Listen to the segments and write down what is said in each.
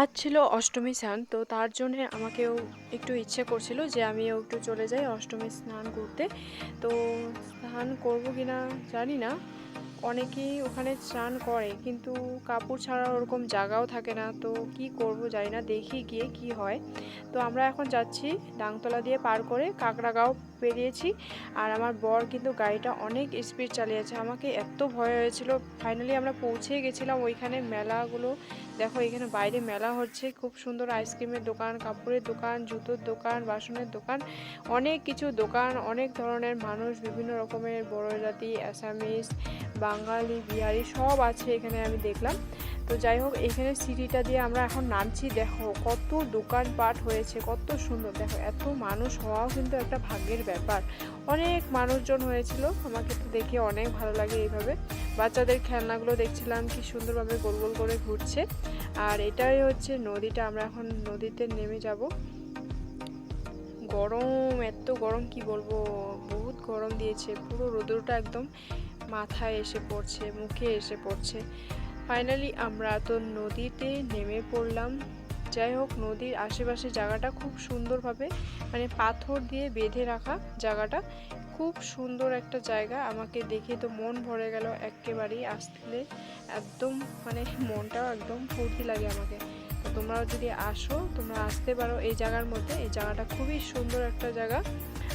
আজ ছিল অষ্টমী স্নান, তো তার জন্য আমাকেও একটু ইচ্ছে করছিল যে আমিও একটু চলে যাই অষ্টমী স্নান করতে। তো স্নান করব কি না জানি না, অনেকেই ওখানে স্নান করে, কিন্তু কাপড় ছাড়া ওরকম জায়গাও থাকে না, তো কি করব জানি না, দেখি গিয়ে কি হয়। তো আমরা এখন যাচ্ছি ডাংতলা দিয়ে পার করে কাকড়াগাঁও পেরিয়েছি। আর আমার বর কিন্তু গাড়িটা অনেক স্পিড চালিয়েছে। আমাকে এত ভয় হয়েছিল। ফাইনালি আমরা পৌঁছে গেছিলাম ওইখানে মেলাগুলো। দেখো, এখানে বাইরে মেলা হচ্ছে। খুব সুন্দর আইসক্রিমের দোকান, কাপড়ের দোকান, জুতোর দোকান, বাসনের দোকান। অনেক কিছু দোকান, অনেক ধরনের মানুষ, বিভিন্ন রকমের বড় জাতি অ্যাসামিস বাঙালি বিহারি সব আছে এখানে আমি দেখলাম। তো যাই হোক, এখানে সিঁড়িটা দিয়ে আমরা এখন নামছি। দেখো, কত দোকানপাট হয়েছে, কত সুন্দর। দেখো, এত মানুষ হওয়াও কিন্তু একটা ভাগ্যের ব্যাপার। অনেক মানুষজন হয়েছিল, আমাকে তো দেখে অনেক ভালো লাগে এইভাবে। বাচ্চাদের খেলনাগুলো দেখছিলাম, কি সুন্দরভাবে গোল গোল করে ঘুরছে। আর এটাই হচ্ছে নদীটা, আমরা এখন নদীতে নেমে যাব। গরম, এত গরম, কি বলব? বহুত গরম দিয়েছে, পুরো রোদ্রটা একদম মাথায় এসে পড়ছে, মুখে এসে পড়ছে। ফাইনালি আমরা তো নদীতে নেমে পড়লাম। যাই হোক, নদীর আশেপাশে জায়গাটা খুব সুন্দরভাবে মানে পাথর দিয়ে বেঁধে রাখা জায়গাটা। খুব সুন্দর একটা জায়গা। আমাকে দেখে তো মন ভরে গেল একেবারেই। আসলে একদম মানে মনটাও একদম ফুর্তি লাগে আমাকে। তো তোমরাও যদি আসো, তোমরা আসতে পারো এই জায়গার মধ্যে। এই জায়গাটা খুবই সুন্দর একটা জায়গা।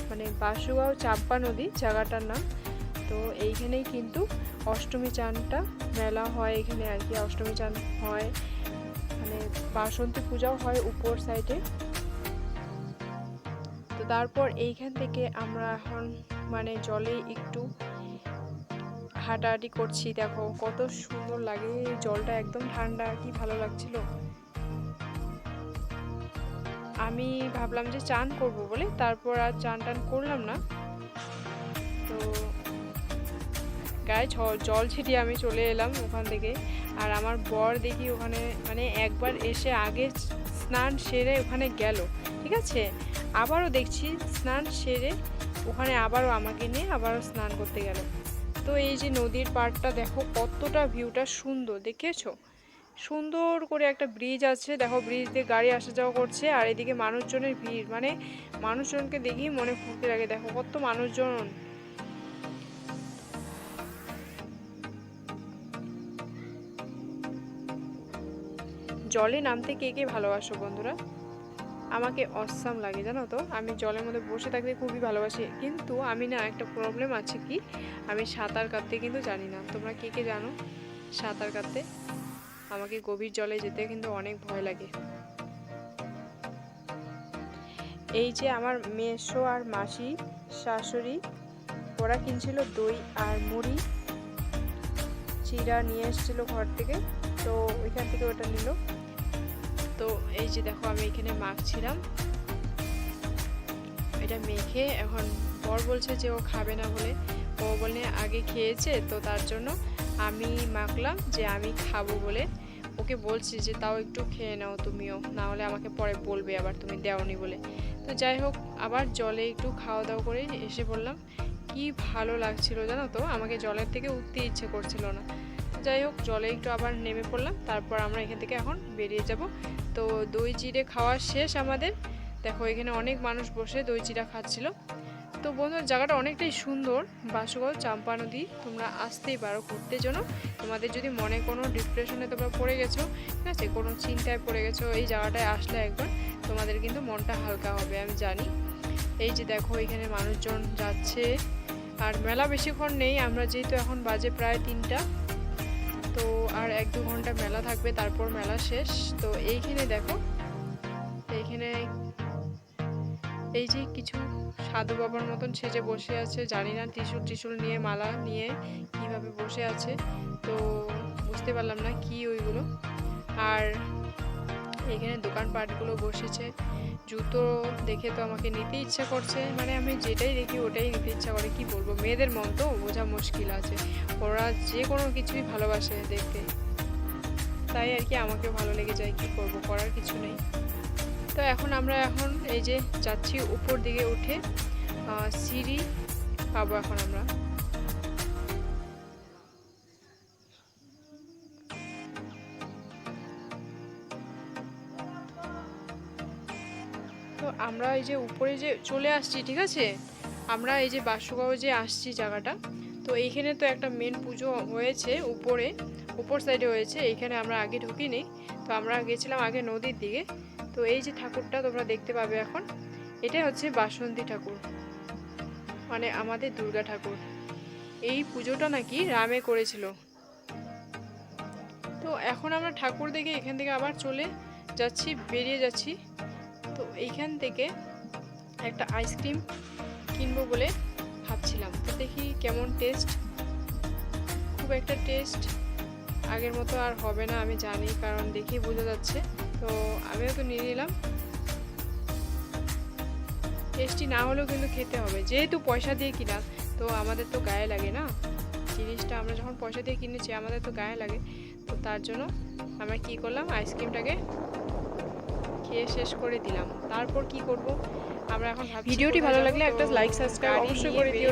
মানে বাসুগাঁও চাম্পা নদী, জায়গাটার নাম। তো এইখানেই কিন্তু অষ্টমী চানটা মেলা হয় এখানে আর কি। অষ্টমী চান হয় মানে বাসন্তী পূজাও হয় উপর সাইডে। তো তারপর এইখান থেকে আমরা এখন মানে জলে একটু হাঁটাহাঁটি করছি। দেখো কত সুন্দর লাগে, জলটা একদম ঠান্ডা, কি ভালো লাগছিল। আমি ভাবলাম যে চান করব বলে, তারপর আর চান টান করলাম না। তো গায়ে জল ছিটিয়ে আমি চলে এলাম ওখান থেকে। আর আমার বর দেখি ওখানে মানে একবার এসে আগে স্নান সেরে ওখানে গেল, ঠিক আছে? আবারও দেখছি স্নান সেরে ওখানে আবারও আমাকে নিয়ে আবারও স্নান করতে গেল। তো এই যে নদীর পাড়টা দেখো, কতটা ভিউটা সুন্দর দেখেছ সুন্দর করে একটা ব্রিজ আছে, দেখো ব্রিজ দিয়ে গাড়ি আসা যাওয়া করছে, আর এদিকে মানুষজনের ভিড় মানে মানুষজনকে দেখি মনে ফুর্তি লাগে, দেখো কত মানুষজন। জলে নামতে কে কে ভালোবাসো বন্ধুরা? আমাকে অসাম লাগে, জানো তো? আমি জলের মধ্যে বসে থাকতে খুবই ভালোবাসি। কিন্তু আমি না, একটা প্রবলেম আছে কি? আমি সাঁতার কাটতে কিন্তু জানি না। তোমরা কে কে জানো সাঁতার কাটতে? আমাকে গভীর জলে যেতে কিন্তু অনেক ভয় লাগে। এই যে আমার মেসো আর মাসি, শাশুড়ি, ওরা কিনছিল দই আর মুড়ি। চিরা নিয়ে এসেছিল ঘর থেকে, তো ওইখান থেকে ওটা নিল। এই যে দেখো আমি এখানে মাখছিলাম। এটা মেখে এখন বর বলছে যে ও খাবে না বলে। ও বলে আগে খেয়েছে, তো তার জন্য আমি মাখলাম যে আমি খাব বলে। ওকে বলছি যে তাও একটু খেয়ে নাও তুমিও, না হলে আমাকে পরে বলবে আবার তুমি দেওনি বলে। তো যাই হোক, আবার জলে একটু খাওয়া দাওয়া করে এসে পড়লাম কি ভালো লাগছিল জানো তো? আমাকে জলের থেকে উঠতে ইচ্ছে করছিল না। যাই হোক, জলে একটু আবার নেমে পড়লাম, তারপর আমরা এখান থেকে এখন বেরিয়ে যাব। তো দই চিড়ে খাওয়া শেষ আমাদের। দেখো, এখানে অনেক মানুষ বসে দই চিড়া খাচ্ছিল। তো বন্ধুর, জায়গাটা অনেকটাই সুন্দর। বাসুগাঁও চাম্পা নদী, তোমরা আসতেই পারো ঘুরতে জন্য। তোমাদের যদি মনে কোনো ডিপ্রেশনে তোমরা পড়ে গেছো, ঠিক আছে, কোনো চিন্তায় পড়ে গেছো, এই জায়গাটায় আসলে একবার, তোমাদের কিন্তু মনটা হালকা হবে, আমি জানি। এই যে দেখো, এখানে মানুষজন যাচ্ছে। আর মেলা বেশিক্ষণ নেই, আমরা যেহেতু এখন বাজে প্রায় তিনটা তো আর এক দু ঘণ্টা মেলা থাকবে, তারপর মেলা শেষ। তো এইখানে দেখো, এইখানে এই যে কিছু সাধু বাবার মতন সেজে বসে আছে, জানি না ত্রিশুল ত্রিশুল নিয়ে, মালা নিয়ে কীভাবে বসে আছে। তো বুঝতে পারলাম না কি ওইগুলো। আর এখানে দোকানপাটগুলো বসেছে। জুতো দেখে তো আমাকে নিতে ইচ্ছা করছে। মানে আমি যেটাই দেখি ওটাই নিতে ইচ্ছা করে। কি বলব? মেয়েদের মন তো, বোঝা মুশকিল আছে। ওরা যে কোনো কিছুই ভালোবাসে দেখতে। তাই আর কি আমাকে ভালো লেগে যায় কি করব? করার কিছু নেই। তো এখন আমরা এখন এই যে যাচ্ছি উপর দিকে উঠে সিঁড়ি পাবো এখন আমরা। আমরা এই যে উপরে যে চলে আসছি, ঠিক আছে? আমরা এই যে বাসুগাঁও যে আসছি জায়গাটা, তো এইখানে তো একটা মেন পুজো হয়েছে উপরে, উপর সাইডে হয়েছে, এইখানে আমরা আগে ঢুকিনি। তো আমরা গেছিলাম আগে নদীর দিকে। তো এই যে ঠাকুরটা তোমরা দেখতে পাবে এখন এটাই হচ্ছে বাসন্তী ঠাকুর মানে আমাদের দুর্গা ঠাকুর। এই পুজোটা নাকি রামে করেছিল। তো এখন আমরা ঠাকুর দেখে এখান থেকে আবার চলে যাচ্ছি, বেরিয়ে যাচ্ছি। তো এইখান থেকে একটা আইসক্রিম কিনবো বলে ভাবছিলাম। তো দেখি কেমন টেস্ট। খুব একটা টেস্ট আগের মতো আর হবে না, আমি জানি, কারণ দেখেই বোঝা যাচ্ছে। তো আমিও তো নিয়ে নিলাম। টেস্টি না হলেও কিন্তু খেতে হবে। যেহেতু পয়সা দিয়ে কিনা, তো আমাদের তো গায়ে লাগে না। জিনিসটা আমরা যখন পয়সা দিয়ে কিনেছি, আমাদের তো গায়ে লাগে। তো তার জন্য আমরা কি করলাম, আইসক্রিমটাকে খেয়ে শেষ করে দিলাম। তারপর কি করব? আমরা এখন ভিডিওটি ভালো লাগলে একটা লাইক সাবস্ক্রাইব অবশ্যই করে দিও।